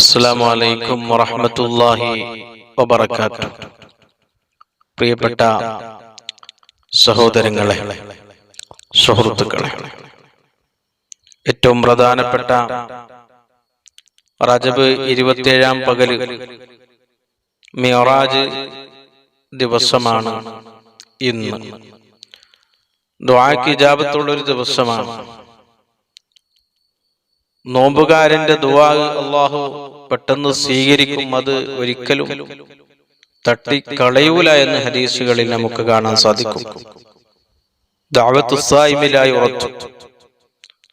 അസ്സലാമു അലൈക്കും വറഹമത്തല്ലാഹി വബറകാത്തു പ്രിയപ്പെട്ട സഹോദരങ്ങളെ സുഹൃത്തുക്കളെ ഏറ്റവും പ്രധാനപ്പെട്ട റജബ് ഇരുപത്തിയേഴാം പകൽ മിയറാജ് ദിവസമാണ് ഇന്ന്. ദ്വാക്ക് ഇജാബത്തുള്ള ഒരു ദിവസമാണ്. നോമ്പുകാരന്റെ ദുവാ അള്ളാഹു പെട്ടെന്ന് സ്വീകരിക്കും അത് ഒരിക്കലും തട്ടിക്കളയൂല എന്ന് ഹദീസുകളിൽ നമുക്ക് കാണാൻ സാധിക്കും. ദഅവത്തു സായിമിലായി ഉറച്ചു.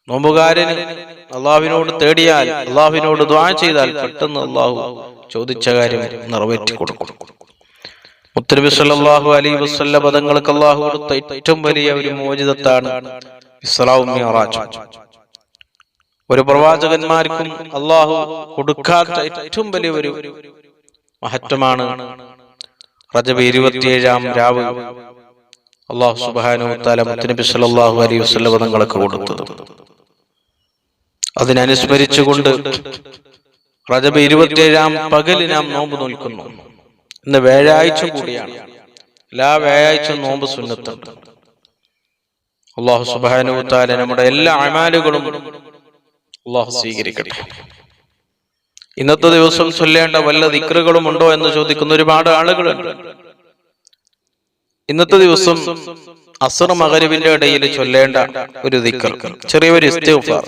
നോമ്പുകാരന് അള്ളാഹുവിനോട് തേടിയാൽ അള്ളാഹുവിനോട് ദ്വാ ചെയ്താൽ പെട്ടെന്ന് അള്ളാഹു ചോദിച്ച കാര്യം നിറവേറ്റി കൊടുക്കും. മുത്തനബി സല്ലല്ലാഹു അലൈഹി വസ്ല്ല പദങ്ങൾക്ക് അള്ളാഹു കൊടുത്ത ഏറ്റവും വലിയ ഒരു മോചിതത്താണ് ഇസ്ലാവും ഒരു പ്രവാചകന്മാർക്കും അള്ളാഹു കൊടുക്കാത്ത ഏറ്റവും വലിയ ഒരു മഹത്വമാണ് റജബ് ഇരുപത്തിയേഴാം രാവ്. അള്ളാഹു സുബാനു താല മുത്തനബി സല്ലല്ലാഹു അലൈഹി വസ്ലം തങ്ങൾക്ക് കൊടുത്തത്. അതിനനുസ്മരിച്ചുകൊണ്ട് റജബ് ഇരുപത്തിയേഴാം പകൽ നാം നോമ്പ് നോൽക്കുന്നു. ഇന്ന് വ്യാഴാഴ്ച കൂടിയാണ്. എല്ലാ വ്യാഴാഴ്ച നോമ്പ് സുന്നത്തുണ്ട്. അള്ളാഹു സുബാനു താല നമ്മുടെ എല്ലാ അമാലുകളും അള്ളാഹു സ്വീകരിക്കട്ടെ. ഇന്നത്തെ ദിവസം ചൊല്ലേണ്ട വല്ല ദിക്റുകളും ഉണ്ടോ എന്ന് ചോദിക്കുന്ന ഒരുപാട് ആളുകളുണ്ട്. ഇന്നത്തെ ദിവസം അസർ മകരുവിന്റെ ഇടയിൽ ചൊല്ലേണ്ട ഒരു ദിക്ർ. ചെറിയൊരു ഇസ്തിഗ്ഫാർ.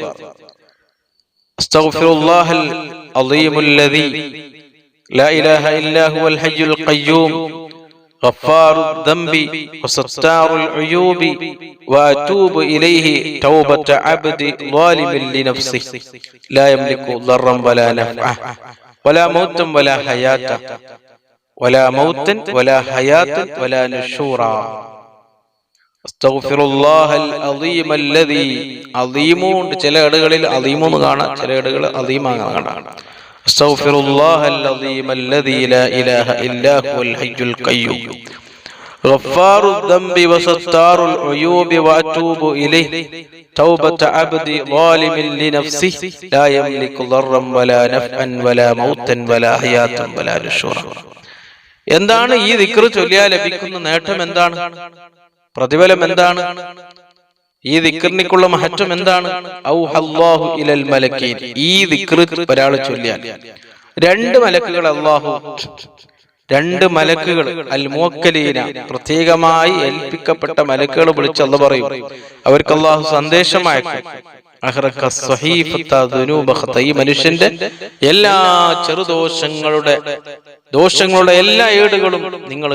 അസ്തഗ്ഫിറുല്ലാഹൽ അളീമുൽ ലദീ ലാ ഇലാഹ ഇല്ലാ ഹുവൽ ഹയ്യുൽ ഖയ്യൂം. غفار الذنب وستار العيوب واتوب اليه توبه عبد ظالم لنفسه لا يملك ضرا ولا نفعا ولا موتا ولا حياه ولا موتا ولا حياه ولا نشورا استغفر الله العظيم الذي عظيم ചില ഇടങ്ങളിൽ അലീം എന്ന് കാണാം ചില ഇടങ്ങളിൽ അലീമാണ് കാണാം استغفر الله العظيم الذي لا اله الا هو الحي القيوم غفار الذنب وستار العيوب واتوب اليه توبة عبد ظالم لنفسه لا يملك ضرا ولا نفعا ولا موتا ولا حياة ولا نشورا എന്താണ് ഈ ദിക്ർ ചൊല്ലിയാൽ ലഭിക്കുന്ന നേട്ടം എന്താണ് പ്രതിഫലം എന്താണ് ഈ ദിക്റിനിക്കുള്ള മഹത്വം എന്താണ്? ഔഹല്ലാഹു ഇലൽ ഈ ദിക്ർ ഒരാൾ ചൊല്ലിയാൽ. രണ്ട് മലക്കുകൾ അള്ളാഹു രണ്ട് മലക്കുകൾ. അൽ മോക്കലീന പ്രത്യേകമായി ഏൽപ്പിക്കപ്പെട്ട മലക്കുകൾ വിളിച്ച് അല്ല പറയും. അവർക്ക് അള്ളാഹു സന്ദേശമായി മനുഷ്യന്റെ എല്ലാ ചെറുദോഷങ്ങളുടെ ദോഷങ്ങളുടെ എല്ലാ ഏടുകളും നിങ്ങൾ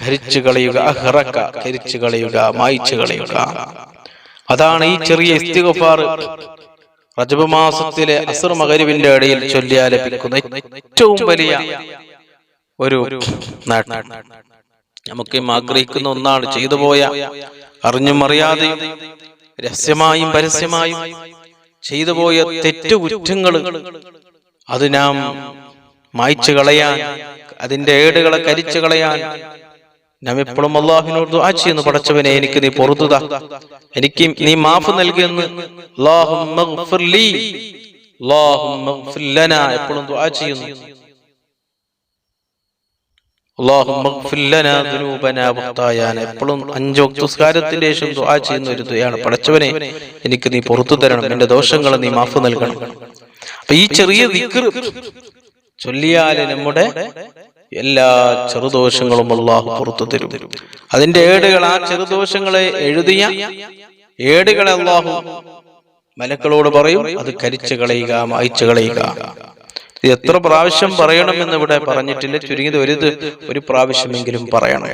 കരിച്ചു കളയുക. അഹ്റക്ക കരിച്ചു കളയുക മായിച്ചു കളയുക. അതാണ് ഈ ചെറിയ ഇസ്തിഗഫാർ റജബ് മാസത്തിലെ അസർ മകരുവിന്റെ ഇടയിൽ ചൊല്ലിയാൽ ലഭിക്കുന്ന ഏറ്റവും വലിയ ഒരു നമുക്ക് ആഗ്രഹിക്കുന്ന ഒന്നാണ് ചെയ്തു പോയ അറിഞ്ഞും അറിയാതെയും രഹസ്യമായും പരസ്യമായും ചെയ്തു പോയ തെറ്റു കുറ്റങ്ങൾ അത് നാം മായ്ച്ചു കളയാൻ അതിന്റെ ഏടുകളെ കരിച്ചു കളയാൻ നാം എപ്പോഴും അള്ളാഹുവിനോട് ദുആ ചെയ്യുന്നു. പടച്ചവനെ എനിക്ക് നീ പൊറുത്തുതാ എനിക്ക് നീ മാഫ് നൽകിയെന്ന് എപ്പോഴും ദുആ ചെയ്യുന്നു. എപ്പോഴും അഞ്ചു സ്കാരത്തിന്റെ ശേഷം ദുആ ചെയ്യുന്ന ഒരു ദുആയാണ്. പടച്ചവനെ എനിക്ക് നീ പുറത്തു തരണം. എന്റെ ദോഷങ്ങളെ നീ മാഫ് നൽകണം. അപ്പൊ ഈ ചെറിയ ദിക്ർ ചൊല്ലിയാൽ നമ്മുടെ എല്ലാ ചെറുദോഷങ്ങളും അള്ളാഹു പുറത്തു തരും. അതിന്റെ ഏടുകൾ ആ ചെറുദോഷങ്ങളെ എഴുതിയ ഏടുകളെ അള്ളാഹു മലക്കളോട് പറയും അത് കരിച്ചു കളയുക മായച്ചു കളയുക. ഇത് എത്ര പ്രാവശ്യം പറയണമെന്ന് ഇവിടെ പറഞ്ഞിട്ടില്ല ചുരുങ്ങിയത് ഒരു ഒരു പ്രാവശ്യമെങ്കിലും പറയണം.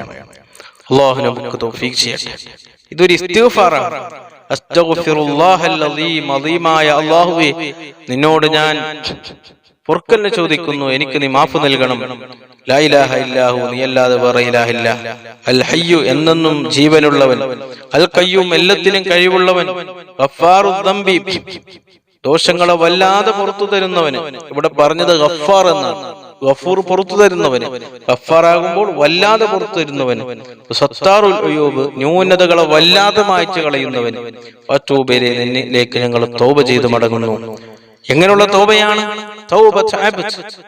അള്ളാഹു നമുക്ക് ചെയ്യട്ടെ. ഇതൊരു ഇസ്തിഗ്ഫാറാണ്. അസ്തഗ്ഫിറുല്ലാഹൽ അലീം അലീമായ നിന്നോട് ഞാൻ പൊറുക്കലിനെ ചോദിക്കുന്നു എനിക്ക് നീ മാഫ് നൽകണം. ലാ ഇലാഹ ഇല്ലാഹു നീ അല്ലാതെ വേറെ ഇലാഹില്ല. അൽ ഹയ്യു എന്നെന്നും ജീവനുള്ളവൻ അൽ കയ്യൂം എല്ലാത്തിനും കഴിവുള്ളവൻ ദോഷങ്ങളെ വല്ലാതെ പുറത്തു തരുന്നവന് ഇവിടെ പറഞ്ഞത് ഗഫാർ എന്നാണ്. ഗഫൂർ പുറത്തു തരുന്നവന് ഗഫാറാകുമ്പോൾ വല്ലാതെ പുറത്തു തരുന്നവന് സത്താറുൽ ന്യൂനതകളെ വല്ലാതെ മായ്ച്ചു കളയുന്നവൻ വത്തൂബയിലെ നിന്നിലേക്ക് ഞങ്ങൾ തോപ ചെയ്ത് മടങ്ങുന്നു. എങ്ങനെയുള്ള അബ്ദ്.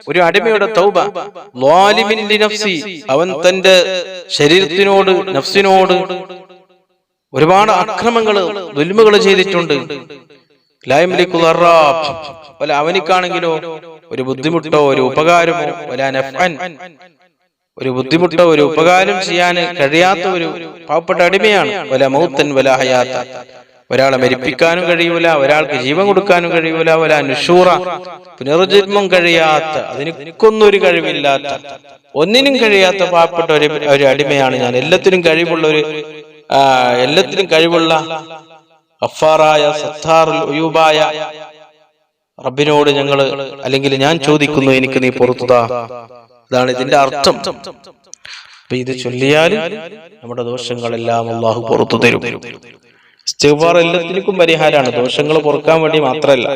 ഒരു അടിമയുടെ തൗബ. ലിനഫ്സി. അവൻ തന്റെ ശരീരത്തിനോട് നഫ്സിനോട് ഒരുപാട് അക്രമങ്ങൾ ദുൽമകൾ ചെയ്തിട്ടുണ്ട്. വല അവനിക്കാണെങ്കിലോ ഒരു ബുദ്ധിമുട്ടോ ഒരു ഉപകാരമോ വല ഒരു ബുദ്ധിമുട്ടോ ഒരു ഉപകാരം ചെയ്യാൻ കഴിയാത്ത ഒരു പാവപ്പെട്ട അടിമയാണ്. വല മൗത്തൻ വല ഹയാത്ത. ഒരാളെ മരിപ്പിക്കാനും കഴിയൂല ഒരാൾക്ക് ജീവൻ കൊടുക്കാനും കഴിയൂല ഒരാ അനുഷൂറ പുനർജന്മം കഴിയാത്ത അതിനൊക്കൊന്നും ഒരു കഴിവില്ലാത്ത ഒന്നിനും കഴിയാത്ത പാവപ്പെട്ട ഒരു ഒരു അടിമയാണ് ഞാൻ. എല്ലാത്തിനും കഴിവുള്ള ഒരു എല്ലാത്തിനും കഴിവുള്ള അഫാറായ സത്താറുൽ ഉയൂബായ റബ്ബിനോട് ഞങ്ങൾ അല്ലെങ്കിൽ ഞാൻ ചോദിക്കുന്നു എനിക്ക് നീ പുറത്തുതാ. ഇതാണ് ഇതിന്റെ അർത്ഥം. അപ്പൊ ഇത് ചൊല്ലിയാൽ നമ്മുടെ ദോഷങ്ങളെല്ലാം അള്ളാഹു പുറത്തു തരും. ഇസ്തിഗ്ഫാർ എല്ലാത്തിനും പരിഹാരമാണ് ദോഷങ്ങൾ പൊറുക്കാൻ വേണ്ടി മാത്രമല്ല.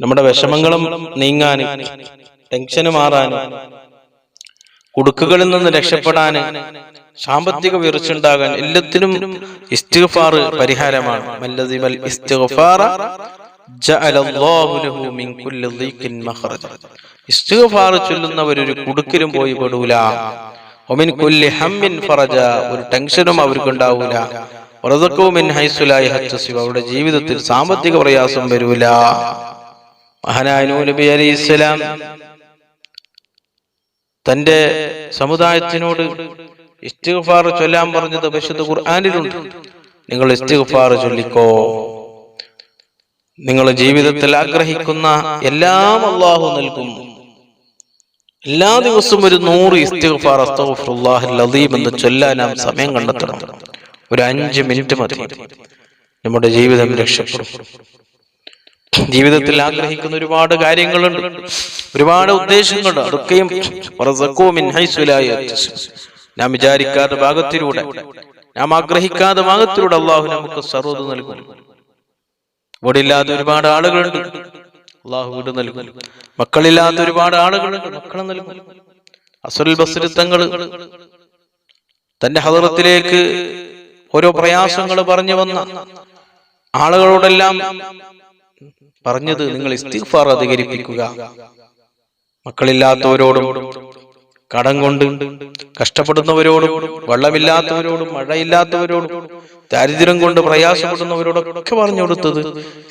നമ്മുടെ വിഷമങ്ങളും നീങ്ങാൻ ടെൻഷന് മാറാൻ കുടുക്കുകളിൽ നിന്ന് രക്ഷപ്പെടാൻ സാമ്പത്തിക വീർച്ചുണ്ടാകാൻ എല്ലാത്തിനും ഇസ്തിഗ്ഫാർ പരിഹാരമാണ്. മല്ലദിമൽ ഇസ്തിഗ്ഫാറ ഇസ്തിഗ്ഫാർ ചൊല്ലുന്നവർ ഒരു കുടുക്കിലും പോയി പെടൂല. ഒമിൻ കുല്ലി ഹമ്മിൻ ഫറജ. ഒരു ടെൻഷനും അവർക്ക് അവരുടെ ജീവിതത്തിൽ സാമ്പത്തിക പ്രയാസം വരൂല. മഹാനായ നബി അലി ഇസ്ലാം തന്റെ സമുദായത്തിനോട് ഇസ്തിഗ്ഫാർ ചൊല്ലാൻ പറഞ്ഞത് പരിശുദ്ധ ഖുർആാനിലുണ്ട്. നിങ്ങൾ ഇസ്തിഗ്ഫാർ ചൊല്ലിക്കോ. നിങ്ങൾ ജീവിതത്തിൽ ആഗ്രഹിക്കുന്ന എല്ലാം അള്ളാഹു നൽകും. എല്ലാ ദിവസവും ഒരു നൂറ് ഇസ്തിഗ്ഫാർ അസ്തഗ്ഫിറുല്ലാഹിൽ അദീം എന്ന് ചൊല്ലാൻ നാം സമയം കണ്ടെത്തണം. ഒരു അഞ്ച് മിനിറ്റ് മതി. നമ്മുടെ ജീവിതം രക്ഷപ്പെടും. ജീവിതത്തിൽ ആഗ്രഹിക്കുന്ന ഒരുപാട് കാര്യങ്ങളുണ്ട്. ഒരുപാട് ഉദ്ദേശങ്ങളുണ്ട്. അതൊക്കെയും ഞാൻ. നാം വിചാരിക്കാത്ത ഭാഗത്തിലൂടെ ഞാൻ ആഗ്രഹിക്കാത്ത ഭാഗത്തിലൂടെ അള്ളാഹു നമുക്ക് സർവത് നൽകും വീടില്ലാത്ത ഒരുപാട് ആളുകളുണ്ട്. അള്ളാഹു വീട് നൽകും മക്കളില്ലാത്ത ഒരുപാട് ആളുകളുണ്ട്. മക്കളെ നൽകും അസുൽ ബസ്രിത്തങ്ങൾ തന്റെ ഹദറത്തിലേക്ക് ഓരോ പ്രയാസങ്ങൾ പറഞ്ഞു വന്ന ആളുകളോടെല്ലാം പറഞ്ഞത് നിങ്ങൾ ഇസ്തിഫാർ അധികരിപ്പിക്കുക. മക്കളില്ലാത്തവരോടും കടം കൊണ്ട് കഷ്ടപ്പെടുന്നവരോടും വെള്ളമില്ലാത്തവരോടും മഴയില്ലാത്തവരോടും ദാരിദ്ര്യം കൊണ്ട് പ്രയാസപ്പെടുന്നവരോടൊക്കെ പറഞ്ഞു കൊടുത്തത്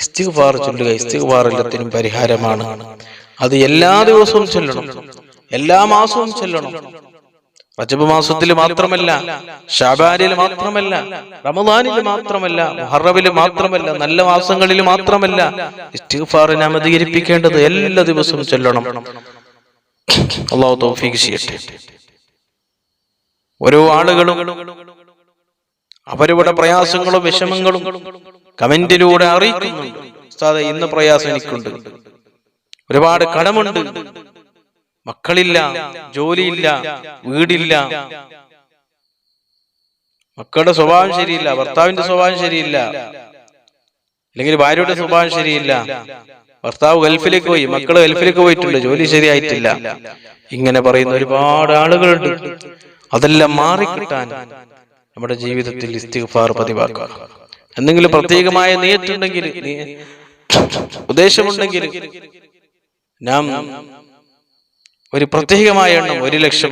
ഇസ്തിഗ്ഫാർ ചൊല്ലുക. ഇസ്തിഗ്ഫാർ എല്ലാത്തിനും പരിഹാരമാണ്. അത് എല്ലാ ദിവസവും ചൊല്ലണം. എല്ലാ മാസവും ചൊല്ലണം. റജബ് മാസത്തിൽ മാത്രമല്ല ഷാബാനിൽ മാത്രമല്ല റമദാനിൽ മാത്രമല്ല മുഹറബിൽ മാത്രമല്ല നല്ല മാസങ്ങളിൽ മാത്രമല്ല ഇസ്തിഗ്ഫാർ നാം അധികരിപ്പിക്കേണ്ടത് എല്ലാ ദിവസവും ചൊല്ലണം. അള്ളാഹു തൗഫീഖ് ചെയ്യട്ടെ. ഓരോ ആളുകളും അവരുടെ പ്രയാസങ്ങളും വിഷമങ്ങളും കമന്റിലൂടെ അറിയിക്കുന്നുണ്ട്. ഇന്ന് പ്രയാസം എനിക്കുണ്ട്. ഒരുപാട് കടമുണ്ട്. മക്കളില്ല ജോലിയില്ല വീടില്ല. മക്കളുടെ സ്വഭാവം ശരിയില്ല ഭർത്താവിന്റെ സ്വഭാവം ശരിയില്ല. അല്ലെങ്കിൽ ഭാര്യയുടെ സ്വഭാവം ശരിയില്ല. ഭർത്താവ് ഗൾഫിലേക്ക് പോയി മക്കൾ ഗൾഫിലേക്ക് പോയിട്ടുണ്ട് ജോലി ശരിയായിട്ടില്ല. ഇങ്ങനെ പറയുന്ന ഒരുപാട് ആളുകളുണ്ട്. അതെല്ലാം മാറിക്കിട്ടാൻ നമ്മുടെ ജീവിതത്തിൽ ഇസ്തിഗ്ഫാർ പതിവാക്കുക. എന്തെങ്കിലും പ്രത്യേകമായ നീയറ്റുണ്ടെങ്കിൽ ഉദ്ദേശമുണ്ടെങ്കിൽ നാം ഒരു പ്രത്യേകമായ എണ്ണം ഒരു ലക്ഷം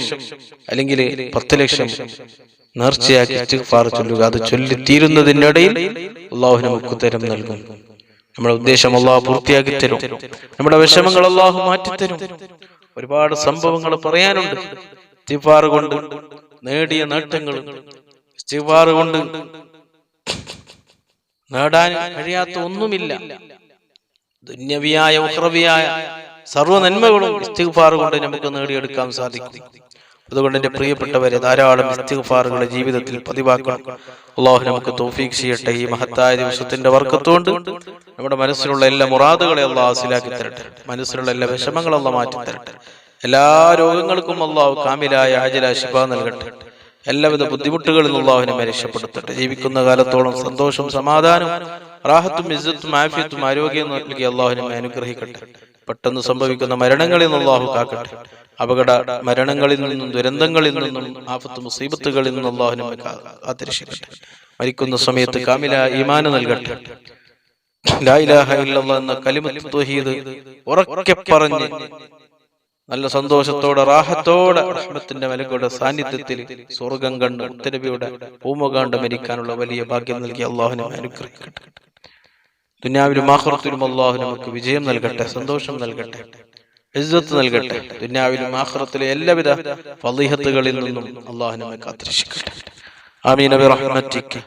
അല്ലെങ്കിൽ പത്ത് ലക്ഷം നേർച്ചയാക്കി ഇസ്തിഗ്ഫാർ ചൊല്ലുക. അത് ചൊല്ലി തീരുന്നതിനിടയിൽ അള്ളാഹു നമുക്ക് ഉത്തരം നൽകും. നമ്മുടെ ഉദ്ദേശം അള്ളാഹു പൂർത്തിയാക്കി തരും നമ്മുടെ വിഷമങ്ങൾ അള്ളാഹു മാറ്റിത്തരും. ഒരുപാട് സംഭവങ്ങൾ പറയാനുണ്ട്. ഇസ്തിഗ്ഫാർ കൊണ്ട് നേടിയ നേട്ടങ്ങൾ. ഇസ്തിഗ്ഫാർ കൊണ്ട് നേടാൻ കഴിയാത്ത ഒന്നുമില്ല. ദുന്യവിയായ ഉഹ്രവിയായ സർവ നന്മകളും ഇസ്തിഗ്ഫാർ കൊണ്ട് നമുക്ക് നേടിയെടുക്കാൻ സാധിക്കും. അതുകൊണ്ട് എന്റെ പ്രിയപ്പെട്ടവരെ ധാരാളം ഇസ്തിഗ്ഫാറുകളെ ജീവിതത്തിൽ പതിവാക്കണം. അള്ളാഹു നമുക്ക് തൗഫീഖ് ചെയ്യട്ടെ. ഈ മഹത്തായ ദിവസത്തിന്റെ വർക്കത്തുകൊണ്ട് നമ്മുടെ മനസ്സിലുള്ള എല്ലാ മുറാദുകളെ അള്ളാഹ് ഹാസിലാക്കി തരട്ടെ. മനസ്സിലുള്ള എല്ലാ വിഷമങ്ങളും അള്ളാഹ് മാറ്റി തരട്ടെ. എല്ലാ രോഗങ്ങൾക്കും അള്ളാഹു കാമിലായ ആജല ശിഫ നൽകട്ടെ. എല്ലാവിധ ബുദ്ധിമുട്ടുകളിൽ അള്ളാഹുവിനെ രക്ഷപ്പെടുത്തട്ടെ. ജീവിക്കുന്ന കാലത്തോളം സന്തോഷവും സമാധാനവും റാഹത്തും ഇസ്സത്തും ആഫിയത്തും ആരോഗ്യവും നൽകി അള്ളാഹുവിനെ അനുഗ്രഹിക്കട്ടെ. പെട്ടെന്ന് സംഭവിക്കുന്ന മരണങ്ങളിൽ നിന്നുള്ള അള്ളാഹു കാക്കട്ടെ. അപകട മരണങ്ങളിൽ നിന്നും ദുരന്തങ്ങളിൽ നിന്നും ആഫത്ത് മുസീബത്തുകളിൽ നിന്നും അള്ളാഹുവിനെ കാത്തിരക്ഷിക്കട്ടെ. മരിക്കുന്ന സമയത്ത് കാമില ഈമാന് നൽകട്ടെ. എന്ന ഉറക്കെ പറഞ്ഞ് നല്ല സന്തോഷത്തോടെ റാഹത്തോടെ റഹ്മത്തിന്റെ മലകളുടെ സാന്നിധ്യത്തിൽ സ്വർഗം കണ്ട് ഉത്തരവിയുടെ ഭൂമ മരിക്കാനുള്ള വലിയ ഭാഗ്യം നൽകി അള്ളാഹുനെ അനുഗ്രഹിക്കട്ടെ. ദുന്യാവിലും ആഹ്റത്തിലും അള്ളാഹു നമുക്ക് വിജയം നൽകട്ടെ സന്തോഷം നൽകട്ടെ ഇജ്ജത്ത് നൽകട്ടെ. ദുന്യാവിലും ആഹ്റത്തിലെ എല്ലാവിധ ഫലീഹത്തുകളിൽ നിന്നും അള്ളാഹു നമുക്ക് കാത്തിരക്ഷിക്കട്ടെ ആമീൻ. അബി ബിറഹ്മതിക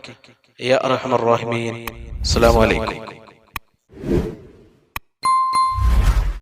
യാ അർഹമർ റഹീമീൻ. അസ്സലാമു അലൈക്കും.